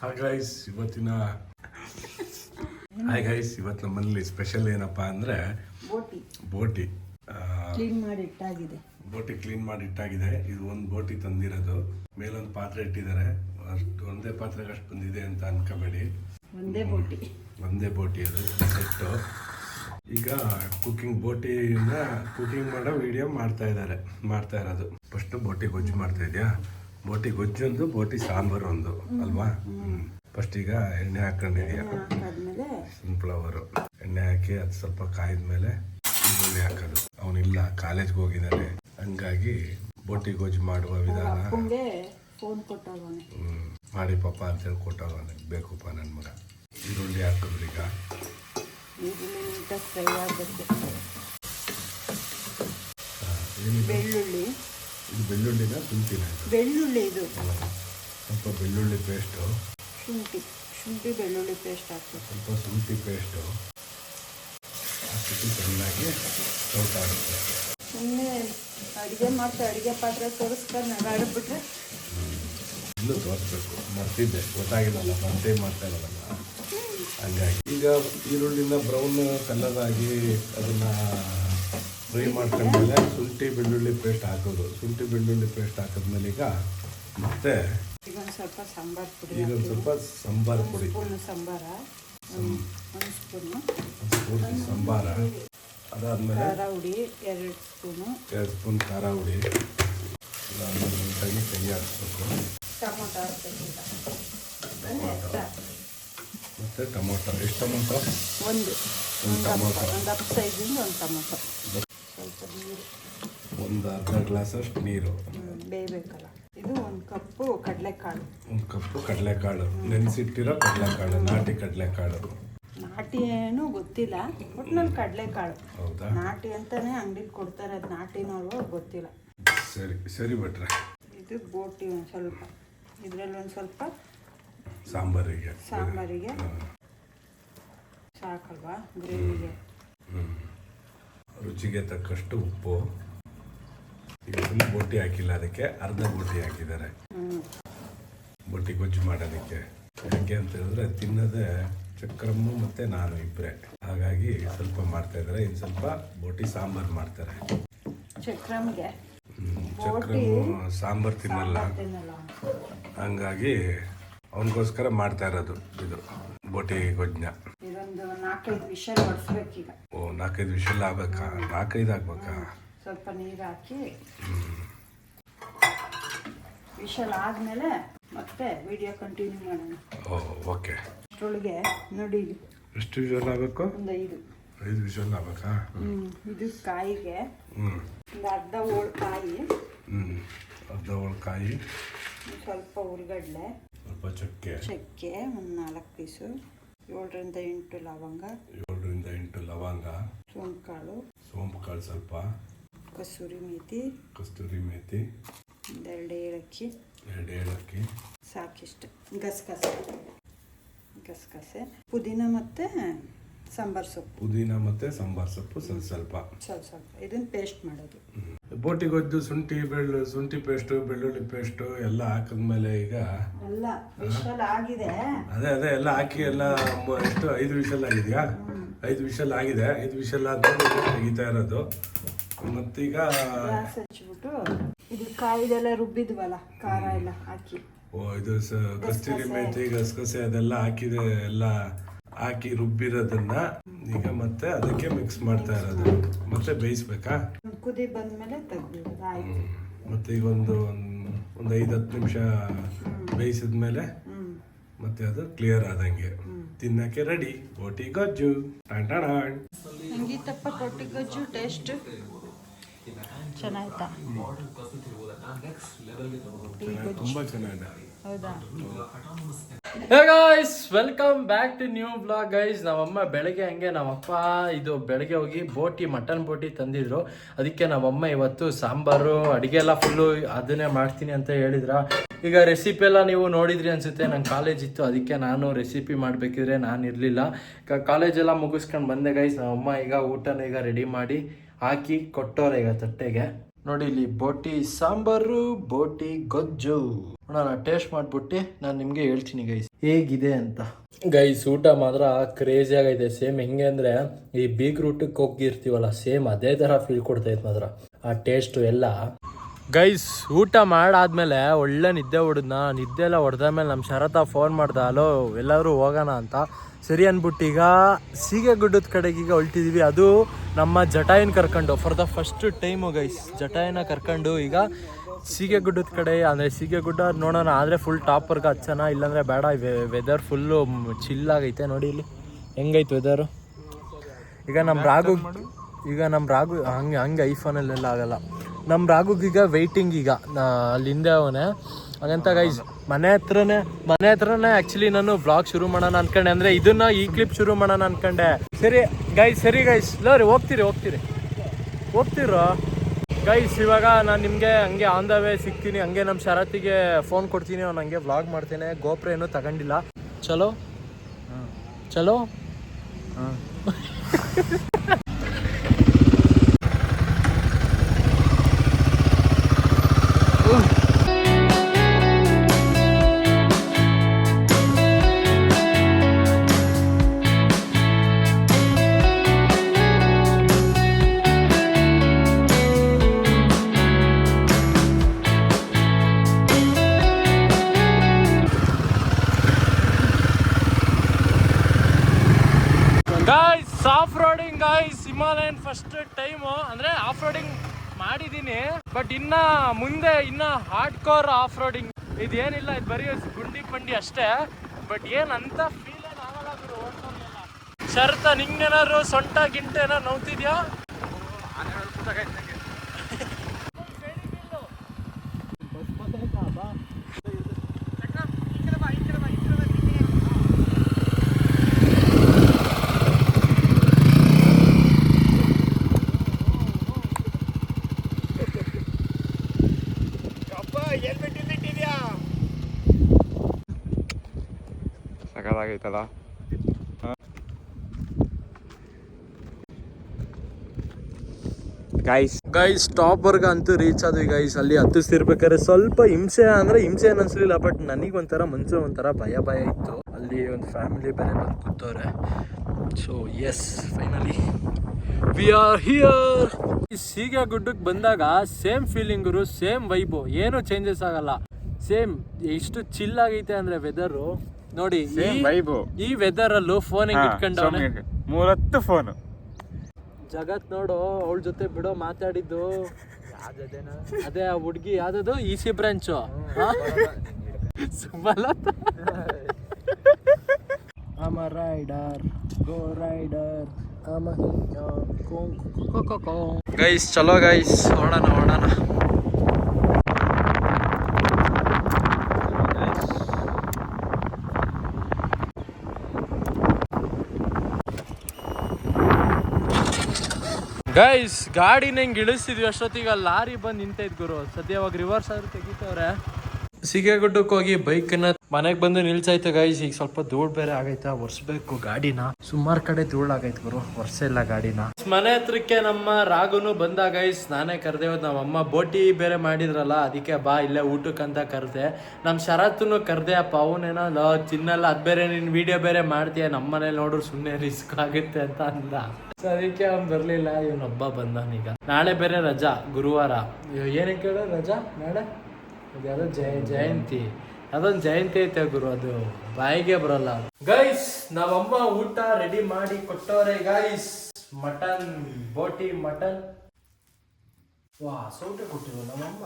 Hi guys ಇವತ್ತಿನ hi guys ಇವತ್ತು ನಮ್ಮಲ್ಲಿ ಸ್ಪೆಷಲ್ ಏನಪ್ಪಾ ಅಂದ್ರೆ ಬೋಟಿ. ಬೋಟಿ. ಕ್ಲೀನ್ ಮಾಡಿ ಇಟ್ಟಾಗಿದೆ. ಬೋಟಿ ಕ್ಲೀನ್ ಮಾಡಿ ಇಟ್ಟಾಗಿದೆ. ಇದು ಒಂದು ಬೋಟಿ ತಂದಿರೋದು. ಮೇಲೊಂದು ಪಾತ್ರೆ ಇಟ್ಟಿದ್ದಾರೆ. ಅಷ್ಟು ಒಂದೇ ಪಾತ್ರೆಗೆ ಅಷ್ಟು ಬಂದಿದೆ ಅಂತ ಅನ್ಕೋಬೇಡಿ. ಒಂದೇ ಬೋಟಿ. ಒಂದೇ ಬೋಟಿ ಅದು ಸೆಟ್ಟು. ಈಗ ಕುಕಿಂಗ್ ಬೋಟಿನ ಕುಕಿಂಗ್ ಮಾಡೋ ವಿಡಿಯೋ ಮಾಡ್ತಾ ಇದ್ದಾರೆ ಮಾಡ್ತಾ ಇರೋದು. ಫಸ್ಟ್ ಬೋಟಿ ಗೊಜ್ಜು ಮಾಡ್ತಾ ಇದೆಯಾ? ಬೋಟಿ ಗೊಜ್ಜು ಒಂದು ಬೋಟಿ ಸಾಂಬಾರು ಒಂದು ಅಲ್ವಾ? ಫಸ್ಟ್ ಈಗ ಎಣ್ಣೆ ಹಾಕೊಂಡಿದ್ಯಾ ಸನ್ಫ್ಲವರು ಎಣ್ಣೆ ಹಾಕಿ ಅದು ಸ್ವಲ್ಪ ಕಾಯ್ದ ಮೇಲೆ ಈರುಳ್ಳಿ ಹಾಕೋದು. ಅವನಿಲ್ಲ ಕಾಲೇಜ್ಗೆ ಹೋಗಿದ್ದಾನೆ. ಹಂಗಾಗಿ ಬೋಟಿ ಗೊಜ್ಜು ಮಾಡುವ ವಿಧಾನ. ಮಾಡಿ ಪಾಪ ಅಂತೇಳಿ ಕೊಟ್ಟವನೆ ಬೇಕಪ್ಪ ನನ್ನ ಮಗ. ಈರುಳ್ಳಿ ಹಾಕಿದ್ರು ಈಗ. ಬೆಳ್ಳುಳ್ಳಿ. ಇದು ಬೆಳ್ಳುಳ್ಳಿನ ಶುಂಠಿನ ಬೆಳ್ಳುಳ್ಳಿ ಇದು. ಸ್ವಲ್ಪ ಬೆಳ್ಳುಳ್ಳಿ ಪೇಸ್ಟು ಶುಂಠಿ ಶುಂಠಿ ಬೆಳ್ಳುಳ್ಳಿ ಪೇಸ್ಟ್ ಹಾಕ್ಬೇಕು ಸ್ವಲ್ಪ ಶುಂಠಿ ಪೇಸ್ಟು ಹಾಕಿಟ್ಟು ಚೆನ್ನಾಗಿ ಸೌಟ್ ಆಗುತ್ತೆ. ಸುಮ್ಮನೆ ಅಡುಗೆ ಮಾಡ್ತಾ ಅಡುಗೆ ಪಾತ್ರೆ ತೋರಿಸ್ಕೊಂಡು ನಗಾಡ್ಬಿಟ್ರೆ ಇಲ್ಲೂ ತೋರಿಸ್ಬೇಕು. ಮರ್ತಿದ್ದೆ. ಗೊತ್ತಾಗಿಲ್ಲಲ್ಲ ಮರ್ತೇ ಮಾಡ್ತಾ ಇರಲ್ಲ ಹಂಗಾಗಿ ಈಗ ಈರುಳ್ಳಿನ ಬ್ರೌನ್ ಕಲರ್ ಆಗಿ ಅದನ್ನ ಫ್ರೈ ಮಾಡ್ಕೊಂಡ್ಮೇಲೆ ಶುಂಠಿ ಬೆಳ್ಳುಳ್ಳಿ ಪೇಸ್ಟ್ ಹಾಕೋದು. ಶುಂಠಿ ಬೆಳ್ಳುಳ್ಳಿ ಪೇಸ್ಟ್ ಹಾಕಿದ್ಮೇಲೆ ಈಗ ಮತ್ತೆ ಈಗೊಂದು ಸ್ವಲ್ಪ ಸಾಂಬಾರು ಪುಡಿ ಈಗ ಒಂದು ಸ್ವಲ್ಪ ಸಾಂಬಾರು ಪುಡಿ. ಸಾಂಬಾರ. ಒಂದು ಸ್ಪೂನು. ಸಾಂಬಾರ. ಅದಾದ್ಮೇಲೆ ಖಾರ ಹುಡಿ ಎರಡು ಸ್ಪೂನು. ಎರಡು ಸ್ಪೂನ್ ಖಾರ ಹುಡಿ. ಅದಾದ್ಮೇಲೆ ನೀಟಾಗಿ ಕೈ ಹಾಕ್ಸ್ಬೇಕು. ಟೊಮೊಟೊ. ಟೊಮೊಟೊ. ಮತ್ತು ಟೊಮೊಟೊ. ಎಷ್ಟು ಟೊಮೊಟೊ? ಒಂದು. ಒಂದು ಒಂದು ಟೊಮೊಟೊ. ಒಂದು ಹತ್ತು ಸೈಜಿಂದ ಒಂದು ಟೊಮೊಟೊ. ಸ್ವಲ್ಪ ನೀರು ಒಂದು ಅರ್ಧ ಗ್ಲಾಸಷ್ಟು ನೀರು. ಬೇಯಬೇಕಲ್ಲ. ಇದು ಒಂದು ಕಪ್ಪು ಕಡಲೆಕಾಳು. ಒಂದು ಕಪ್ಪು ಕಡಲೆಕಾಳು. ನೆನೆಸಿಟ್ಟಿರೋ ಕಡಲೆಕಾಳು ನಾಟಿ ಕಡಲೆಕಾಳು. ನಾಟಿ ಏನು ಗೊತ್ತಿಲ್ಲ ಒಟ್ನಲ್ಲಿ ಕಡಲೆಕಾಳು. ಹೌದಾ? ನಾಟಿ ಅಂತಾನೆ ಅಂಗಡಿಗೆ ಕೊಡ್ತಾರೆ ಅದು ನಾಟಿನವ್ರು ಗೊತ್ತಿಲ್ಲ. ಸರಿ ಸರಿ ಭಟ್ರೆ. ಇದು ಬೋಟಿ ಒಂದು ಸ್ವಲ್ಪ. ಇದರಲ್ಲಿ ಒಂದು ಸ್ವಲ್ಪ ಸಾಂಬಾರಿಗೆ. ಸಾಂಬಾರಿಗೆ. ಸಾಕಲ್ವಾ? ಗ್ರೇವಿಗೆ. ಹ್ಮ್. ರುಚಿಗೆ ತಕ್ಕಷ್ಟು ಉಪ್ಪು. ಈಗ ಫುಲ್ ಬೋಟಿ ಹಾಕಿಲ್ಲ ಅದಕ್ಕೆ ಅರ್ಧ ಬೋಟಿ ಹಾಕಿದ್ದಾರೆ. ಬೋಟಿ ಗೊಜ್ಜು ಮಾಡೋದಕ್ಕೆ. ಯಾಕೆ ಅಂತ ಹೇಳಿದ್ರೆ ತಿನ್ನೋದೇ ಚಕ್ರಮ್ಮು ಮತ್ತು ನಾನು ಇಬ್ಬರೇ ಹಾಗಾಗಿ ಸ್ವಲ್ಪ ಮಾಡ್ತಾ ಇದ್ದಾರೆ. ಇನ್ನು ಸ್ವಲ್ಪ ಬೋಟಿ ಸಾಂಬಾರು ಮಾಡ್ತಾರೆ. ಚಕ್ರಮ್ಗೆ. ಚಕ್ರಮ್ಮು ಸಾಂಬಾರು ತಿನ್ನಲ್ಲ. ಹಂಗಾಗಿ ಅವನಿಗೋಸ್ಕರ ಮಾಡ್ತಾ ಇರೋದು ಇದು ಬೋಟಿ ಗೊಜ್ಜನ್ನ. ನಾಲ್ಕೈದು ವಿಷಲ್ ಹೊಡಿಸ್ಬೇಕೀಗ ಓ ನಾಲ್ಕೈದು ವಿಷಲ್ ಆಗ್ಬೇಕಾ? ನಾಲ್ಕೈದು ಆಗ್ಬೇಕಾ? ಸ್ವಲ್ಪ ನೀರು ಹಾಕಿ. ವಿಷಲ್ ಆದಮೇಲೆ ಮತ್ತೆ ವಿಡಿಯೋ ಕಂಟಿನ್ಯೂ ಮಾಡೋಣ. Oh okay. ಅಷ್ಟರೊಳಗೆ ನೋಡಿ. ಎಷ್ಟು ವಿಷಲ್ ಆಗಬೇಕು? ಒಂದು ಐದು. ಐದು ವಿಷಲ್ ಆಗ್ಬೇಕಾ? ಹ್ಞೂ ಇದು ಕಾಯಿಗೆ. ಹ್ಞೂ ಒಂದು ಅರ್ಧ ಹೋಳ್ ಕಾಯಿ. ಹ್ಞೂ ಅರ್ಧ ಕಾಯಿ. ಸ್ವಲ್ಪ ಉರ್ಗಡ್ಲೆ ಸ್ವಲ್ಪ ಚಕ್ಕೆ. ಚಕ್ಕೆ ಒಂದು ನಾಲ್ಕು ಪೀಸು. ಏಳರಿಂದ ಎಂಟು ಲವಂಗ. ಏಳರಿಂದ ಎಂಟು ಲವಂಗ. ಸೋಂಕಾಳು. ಸೋಂಪು ಕಾಳು ಸ್ವಲ್ಪ. ಕಸೂರಿ ಮೇಥಿ. ಕಸ್ತೂರಿ ಮೇಥಿ. ಒಂದೆರಡು ಏಲಕ್ಕಿ. ಎರಡು ಏಲಕ್ಕಿ. ಸಾಕಿಷ್ಟು ಗಸಗಸೆ. ಗಸಗಸೆ. ಪುದೀನ ಮತ್ತು ಸಾಂಬಾರು ಸೊಪ್ಪು. ಪುದೀನ ಮತ್ತು ಸಾಂಬಾರು ಸೊಪ್ಪು ಸ್ವಲ್ಪ ಸ್ವಲ್ಪ. ಸ್ವಲ್ಪ ಸ್ವಲ್ಪ. ಇದನ್ನು ಪೇಸ್ಟ್ ಮಾಡೋದು. ಬೋಟಿಗೊದ್ದು ಶುಂಠಿ ಬೆಳ್ಳು ಶುಂಠಿ ಪೇಸ್ಟು ಬೆಳ್ಳುಳ್ಳಿ ಪೇಸ್ಟು ಎಲ್ಲ ಹಾಕಿದ್ಮೇಲೆ ಈಗ ಎಲ್ಲ ವಿಷಲ್ ಆಗಿದೆ. ಅದೇ ಅದೇ ಎಲ್ಲ ಹಾಕಿ ಎಲ್ಲ ಮ- ಎಷ್ಟು ಐದು ವಿಷಲ್ ಆಗಿದೆಯಾ? ಐದು ವಿಷಲ್ ಆಗಿದೆ. ಐದು ವಿಷಲ್ ಆದ್ಮೇಲೆ ತೆಗಿತಾ ಇರೋದು. ಮತ್ತೀಗ ಗ್ಯಾಸ್ ಹಚ್ಬಿಟ್ಟು ಇದು ಕಾಯಿದೆಲ್ಲ ರುಬ್ಬಿದ್ವಲ್ಲ ಖಾರ ಎಲ್ಲ ಹಾಕಿ. ಓ ಇದು ಸ ಕಸ್ತೂರಿ ಮೇಥಿ ಗಸಗಸೆ ಅದೆಲ್ಲ ಹಾಕಿದೆ ಎಲ್ಲ. ಹಾಕಿ ರುಬ್ಬಿರೋದನ್ನ ಈಗ ಮತ್ತೆ ಅದಕ್ಕೆ ಮಿಕ್ಸ್ ಮಾಡ್ತಾ ಇರೋದು. ಮತ್ತೆ ಬೇಯಿಸ್ಬೇಕಾ? ಕುದಿ ಬಂದ್ಮೇಲೆ ಮತ್ತೆ ಈಗ ಒಂದು ಒಂದು ಐದು ಹತ್ತು ನಿಮಿಷ ಬೇಯಿಸಿದ್ಮೇಲೆ ಮೇಲೆ ಮತ್ತೆ ಅದು ಕ್ಲಿಯರ್ ಆದಂಗೆ. ತಿನ್ನಕ್ಕೆ ರೆಡಿ ಬೋಟಿ ಗೊಜ್ಜು. ಸಂಗೀತಪ್ಪ ಕೊಟ್ಟಿ ಗೊಜ್ಜು ಟೇಸ್ಟ್ ಚೆನ್ನಾಯ್ತಾ? ತುಂಬಾ ಚೆನ್ನಾಗಿದೆ. ಹೌದಾ? Hey guys welcome back to new blog guys ನಮ್ಮಮ್ಮ ಬೆಳಗ್ಗೆ ಹಂಗೆ ನಮ್ಮಪ್ಪ ಇದು ಬೆಳಗ್ಗೆ ಹೋಗಿ ಬೋಟಿ, ಮಟನ್ ಬೋಟಿ ತಂದಿದ್ರು. ಅದಕ್ಕೆ ನಮ್ಮಮ್ಮ ಇವತ್ತು ಸಾಂಬಾರು, ಅಡಿಗೆ ಎಲ್ಲ ಫುಲ್ಲು ಅದನ್ನೇ ಮಾಡ್ತೀನಿ ಅಂತ ಹೇಳಿದ್ರ. ಈಗ ರೆಸಿಪಿ ಎಲ್ಲ ನೀವು ನೋಡಿದ್ರಿ ಅನ್ಸುತ್ತೆ, ನಂಗೆ ಕಾಲೇಜ್ ಇತ್ತು, ಅದಕ್ಕೆ ನಾನು ರೆಸಿಪಿ ಮಾಡಬೇಕಿದ್ರೆ ನಾನು ಇರಲಿಲ್ಲ. ಕಾಲೇಜೆಲ್ಲ ಮುಗಿಸ್ಕೊಂಡು ಬಂದೆ ಗೈಸ್ ನಮ್ಮಮ್ಮ ಈಗ ಊಟನ ಈಗ ರೆಡಿ ಮಾಡಿ ಹಾಕಿ ಕೊಟ್ಟವ್ರೆ ಈಗ ತಟ್ಟೆಗೆ. ನೋಡಿ ಇಲ್ಲಿ ಬೋಟಿ ಸಾಂಬಾರು, ಬೋಟಿ ಗೊಜ್ಜು. ನೋಡೋಣ ಟೇಸ್ಟ್ ಮಾಡ್ಬಿಟ್ಟು ನಾನು ನಿಮ್ಗೆ ಹೇಳ್ತೀನಿ ಗೈಸ್ ಹೇಗಿದೆ ಅಂತ. ಗೈಸ್ ಊಟ ಮಾತ್ರ ಕ್ರೇಜಿ ಆಗೈತೆ. ಸೇಮ್ ಹೆಂಗೆ ಅಂದ್ರೆ ಈ ಬೀಗ್ ರೂಟ್ ಹೋಗಿರ್ತೀವಲ್ಲ ಸೇಮ್ ಅದೇ ತರ ಫೀಲ್ ಕೊಡ್ತೈತೆ ಮಾತ್ರ. ಆ ಟೇಸ್ಟ್ ಎಲ್ಲ. ಗೈಸ್ ಊಟ ಮಾಡಾದ್ಮೇಲೆ ಒಳ್ಳೆ ನಿದ್ದೆ ಹೊಡೆದ್ನ. ನಿದ್ದೆ ಎಲ್ಲ ಹೊಡೆದಾದ್ಮೇಲೆ ನಮ್ಮ ಶರತ ಫೋನ್ ಮಾಡ್ದ, ಅಲೋ ಎಲ್ಲರೂ ಹೋಗೋಣ ಅಂತ. ಸರಿ ಅಂದ್ಬಿಟ್ಟು ಈಗ ಸೀಗೆ ಗುಡ್ಡದ ಕಡೆಗೆ ಈಗ ಹೊಲ್ಟಿದೀವಿ. ಅದು ನಮ್ಮ ಜಟಾಯಿನ ಕರ್ಕೊಂಡು for the first time guys ಜಟಾಯಿನ ಕರ್ಕೊಂಡು ಈಗ ಸೀಗೆ ಗುಡ್ಡದ ಕಡೆ, ಅಂದರೆ ಸೀಗೆ ಗುಡ್ಡ ನೋಡೋಣ. ಆದರೆ ಫುಲ್ ಟಾಪರ್ಗೆ ಹಚ್ಚೋಣ ಇಲ್ಲಾಂದರೆ ಬೇಡ. ವೆದರ್ ಫುಲ್ಲು ಚಿಲ್ಲಾಗೈತೆ ನೋಡಿ ಇಲ್ಲಿ. ಹೆಂಗೈತೆ ವೆದರು ಈಗ ನಮ್ಮ ರಾಗು ಈಗ ನಮ್ಮ ರಾಗು ಹಂಗೆ ಹಂಗೆ ಐಫೋನಲ್ಲೆಲ್ಲ ಆಗಲ್ಲ. ನಮ್ಮ ರಾಘುಗೀಗ ಈಗ ವೆಯ್ಟಿಂಗ್ ಈಗ ನಾ- ಅಲ್ಲಿ ಹಿಂದೆ ಅವನೇ. ಹಾಗಂತ ಗೈಸ್ ಮನೆ ಹತ್ರನೇ ಮನೆ ಹತ್ರನೇ ಆ್ಯಕ್ಚುಲಿ ನಾನು ಬ್ಲಾಗ್ ಶುರು ಮಾಡೋಣ ಅನ್ಕೊಂಡೆ. ಅಂದರೆ ಇದನ್ನ ಈ ಕ್ಲಿಪ್ ಶುರು ಮಾಡೋಣ ಅನ್ಕೊಂಡೆ. ಸರಿ ಗೈಸ್ ಸರಿ ಗೈಸ್ ಲೋರಿ ಹೋಗ್ತೀರಿ ಹೋಗ್ತೀರಿ. ಹೋಗ್ತೀರೋ? ಗೈಸ್ ಇವಾಗ ನಾನು ನಿಮಗೆ ಹಂಗೆ ಆನ್ ದ ವೇ ಸಿಗ್ತೀನಿ. ಹಂಗೆ ನಮ್ಮ ಶರತ್ತಿಗೆ ಫೋನ್ ಕೊಡ್ತೀನಿ. ಅವ್ನು ಹಂಗೆ ವ್ಲಾಗ್ ಮಾಡ್ತೇನೆ. ಗೋಪುರ ಏನೂ ತಗೊಂಡಿಲ್ಲ. ಚಲೋ? ಚಲೋ? ಗಾಯ್ಸ್ ಹಿಮಾಲಯನ್ ಫಸ್ಟ್ ಟೈಮು ಅಂದ್ರೆ ಆಫ್ ರೋಡಿಂಗ್ ಮಾಡಿದ್ದೀನಿ ಬಟ್ ಇನ್ನ ಮುಂದೆ ಇನ್ನ ಹಾರ್ಡ್ ಕೋರ್ ಆಫ್ ರೋಡಿಂಗ್ ಇದೇನಿಲ್ಲ, ಇದು ಬರೀ ಗುಂಡಿ ಪಂಡಿ ಅಷ್ಟೇ. ಬಟ್ ಏನ್ ಅಂತ ಫೀಲ್ ಆಗಲ್ಲ ಓಡ್ಸೋದ್ನೆಲ್ಲ. ಶರತ, ನಿಂಗೇನಾದ್ರು ಸೊಂಟ, ಗಿಂಟ ಏನೋ ನೋವ್ತಿದ್ಯಾ? ಸಕಲಾಗೈತಲ್ಲ ಗೈಸ್ ಗೈಸ್ ಟಾಪರ್ಗೆ ಅಂತೂ ರೀಚ್ ಆದ್ವಿ ಗೈಸ್ ಅಲ್ಲಿ ಹತ್ತಿಸ್ತಿರ್ಬೇಕಾದ್ರೆ ಸ್ವಲ್ಪ ಹಿಂಸೆ ಅಂದ್ರೆ ಹಿಂಸೆ ಏನು ಅನ್ಸಲಿಲ್ಲ ಬಟ್ ನನಗೆ ಒಂಥರ, ಮನ್ಸು ಒಂಥರ ಭಯ ಭಯ ಇತ್ತು. ಅಲ್ಲಿ ಒಂದು ಫ್ಯಾಮಿಲಿ ಬೇರೆ ಬಂದು ಕೂತವ್ರೆ. So yes finally we are here ಸೀಗೆ ಗುಡ್ಡಕ್ಕೆ ಬಂದಾಗ ಸೇಮ್ ಫೀಲಿಂಗರು ಸೇಮ್ ವೈಬು ಏನು ಚೇಂಜಸ್ ಆಗಲ್ಲ. ಸೇಮ್ ಎಷ್ಟು ಚಿಲ್ ಆಗೈತೆ ಅಂದ್ರೆ ವೆದರು ನೋಡಿ ಈ- vibe. ಈ ವೆದರ್ ಅಲ್ಲೂ ಫೋನ್ ಹೆಂಗ್ ಇಟ್ಕೊಂಡವನೆ ಮೂರತ್ತು ಫೋನು ಜಗತ್ ನೋಡು ಅವಳ ಜೊತೆ ಬಿಡೋ ಮಾತಾಡಿದ್ದು. ಅದೇ ಆ ಹುಡ್ಗಿ ಯಾವ್ದದು? ಇ ಸಿ ಬ್ರಾಂಚು ಆಮ ರೈಡರ್ ಗೋ ರೈಡರ್ ಗೈಸ್ ಚಲೋ ಗೈಸ್ ಓಡೋಣ ಓಡೋಣ ಗೈಸ್ ಗಾಡಿನ ಹೆಂಗ್ ಇಳಿಸಿದ್ವಿ, ಅಷ್ಟೊತ್ತಿಗೆ ಲಾರಿ ಬಂದು ನಿಂತೈತ್ ಗುರು. ಸದ್ಯ ಅವಾಗ ರಿವರ್ಸ್ ಆದ್ರೂ ತೆಗಿತವ್ರೆ. ಸಿಗೆಗುಡ್ಡಕ್ಕೆ ಹೋಗಿ ಬೈಕ್ನ ಮನೆಗೆ ಬಂದು ನಿಲ್ಸಾಯ್ತು ಗೈಸ್ ಈಗ ಸ್ವಲ್ಪ ಧೂಳು ಬೇರೆ ಆಗೈತಾ, ಒರ್ಸ್ಬೇಕು ಗಾಡಿನ. ಸುಮಾರು ಕಡೆ ಧೂಳು ಆಗೈತೆ ಗುರು ಇಲ್ಲ ಗಾಡಿನ. ಮನೆ ಹತ್ರಕ್ಕೆ ನಮ್ಮ ರಾಗುನು ಬಂದ ಗೈಸ್ ನಾನೇ ಕರೆದೆ ಹೋದ್ ನಮ್ಮ ಅಮ್ಮ ಬೋಟಿ ಬೇರೆ ಮಾಡಿದ್ರಲ್ಲ, ಅದಕ್ಕೆ ಬಾ ಇಲ್ಲೇ ಊಟಕ್ಕಂತ ಕರ್ದೆ. ನಮ್ಮ ಶರತ್ನು ಕರ್ದೆ, ಅಪ್ಪ ಅವನೇನೋ ತಿನ್ನಲ್ಲ ಅದ್ ಬೇರೆ ನೀನ್ ವಿಡಿಯೋ ಬೇರೆ ಮಾಡ್ತೀಯ ನಮ್ಮ ಮನೇಲಿ ನೋಡ್ರು ಸುಮ್ಮನೆ ರಿಸ್ಕ್ ಆಗುತ್ತೆ ಅಂತ ಅಂದ. ಅದಕ್ಕೆ ಅವ್ನು ಬರಲಿಲ್ಲ ಇವನೊಬ್ಬ ಬಂದಾನೀಗ ನಾಳೆ ಬೇರೆ ರಜಾ, ಗುರುವಾರ. ಏನಕ್ಕೆ ಹೇಳೋ ರಜಾ ನಾಳೆ? ಜಯ, ಜಯಂತಿ. ಅದೊಂದು ಜಯಂತಿ ಐತೆ ಗುರು, ಅದು ಬಾಯಿಗೆ ಬರಲ್ಲ. ಗೈಸ್ ನಾವಮ್ಮ ಊಟ ರೆಡಿ ಮಾಡಿ ಕೊಟ್ಟವ್ರೆ ಗೈಸ್ ಮಟನ್ ಬೋಟಿ ಮಟನ್ ವಾ, ಸೌಟೆ ಕೊಟ್ಟಿದ್ರು ನಮ್ಮಮ್ಮ